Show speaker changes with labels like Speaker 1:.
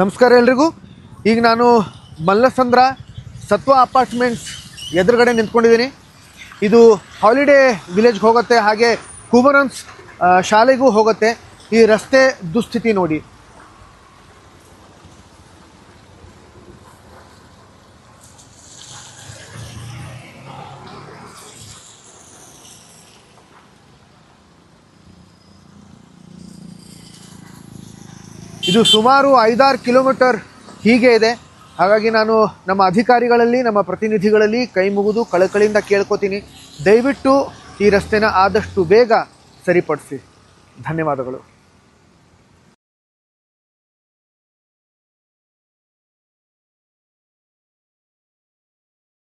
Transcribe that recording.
Speaker 1: ನಮಸ್ಕಾರ ಎಲ್ರಿಗೂ. ಈಗ ನಾನು ಮಲ್ಲಸಂದ್ರ ಸತ್ವ ಅಪಾರ್ಟ್ಮೆಂಟ್ಸ್ ಎದುರುಗಡೆ ನಿಂತ್ಕೊಂಡಿದ್ದೀನಿ. ಇದು ಹಾಲಿಡೇ ವಿಲೇಜ್ಗೆ ಹೋಗುತ್ತೆ, ಹಾಗೆ ಕುಮರನ್ಸ್ ಶಾಲೆಗೂ ಹೋಗುತ್ತೆ. ಈ ರಸ್ತೆ ದುಸ್ಥಿತಿ ನೋಡಿ. ಇದು ಸುಮಾರು ಐದಾರು ಕಿಲೋಮೀಟರ್ ಹೀಗೆ ಇದೆ. ಹಾಗಾಗಿ ನಾನು ನಮ್ಮ ಅಧಿಕಾರಿಗಳಲ್ಲಿ, ನಮ್ಮ ಪ್ರತಿನಿಧಿಗಳಲ್ಲಿ ಕೈ ಮುಗಿದು ಕಳಕಳಿಯಿಂದ ಕೇಳ್ಕೊತೀನಿ. ದಯವಿಟ್ಟು ಈ ರಸ್ತೆನ ಆದಷ್ಟು ಬೇಗ ಸರಿಪಡಿಸಿ. ಧನ್ಯವಾದಗಳು.